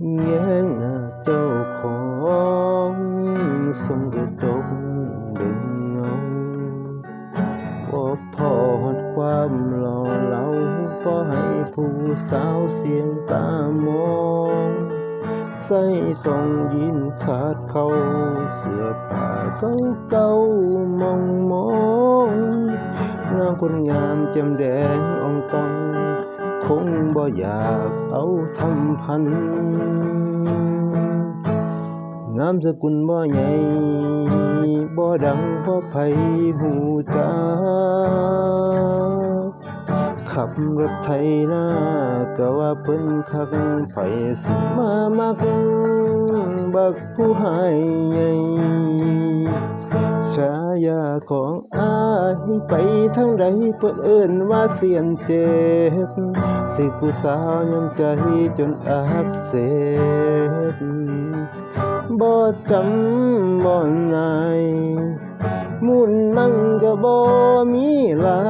แย้งหน้าเจ้าของทรงกระจกเด่นเงาบ่พอหดความหล่อเหลาก็ให้ผู้สาวเสียงตามองใส่ส่งยินขาดเขาเสื้อผ้าเก่าเก่ามองมองนางคนงามจำแดงอ่องตอง งบ่อยากเอาทำพัน นามสกุลบ่ใหญ่บ่ดังบ่ไผหูจักขับรถไถนาก็ว่าเพิ่นคักไผสิมามักบักผู้หายใหญ่ายาของอายไปทางใดเพิ่นเอิ้นว่าเสียนเจ็บถึกผู้สาวยำใจจนอักเสบบ่จำบ่นายมุ่นมั่งก็บ่มีหลา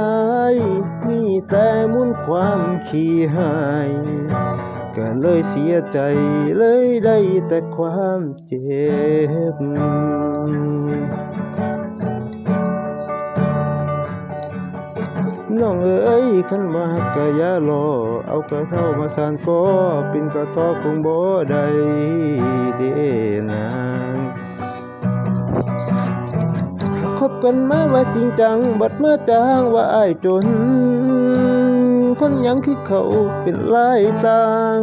ยมีแต่มุ่นความขี้หายก็เลยเสียใจเลยได้แต่ความเจ็บ น้องเอ๋ยขันมากกะยาลอเอากระเท่ามาสานก็เป็นกระทอคงบ่ได้เดนางคบกันมาว่าจริงจัง บัดเมื่อจางว่าอายจน คนยังคือเขาเป็นลายต่าง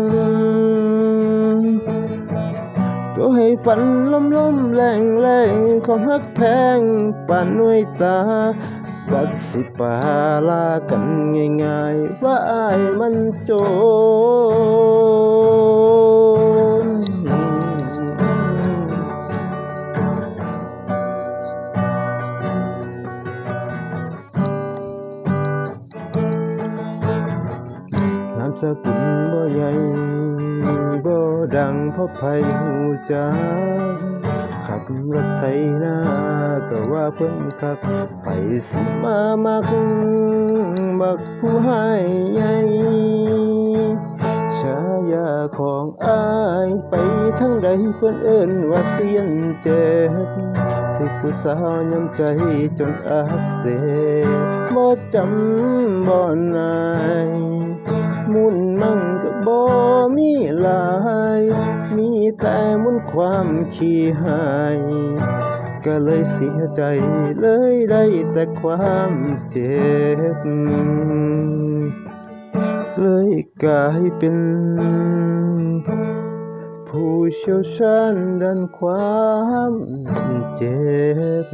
ก็ให้ฝันล้มล้มแรงแรงความฮักแพงป่านน่วยตา บัดสิปาลากันง่ายๆว่าอายมันโจรนามสกุลบ่ใหญ่บ่ดังเพราะไผหูจักขับรถไถนาก็ว่าเพิ่นคักไปสิมามักบักผู้ให้ใหญ่ฉายาของอายไปทางใดเพิ่นเอิ้นว่าเสียนเจ็บที่ผู้สาวยำใจจนอักเสบบ่จำบ่นายมุ่นมั่งก็บ่มีลา แต่มุนความขี้หายก็เลยเสียใจเลยได้แต่ความเจ็บ เลยกลายเป็น ผู้เชี่ยวชาญด้านความเจ็บ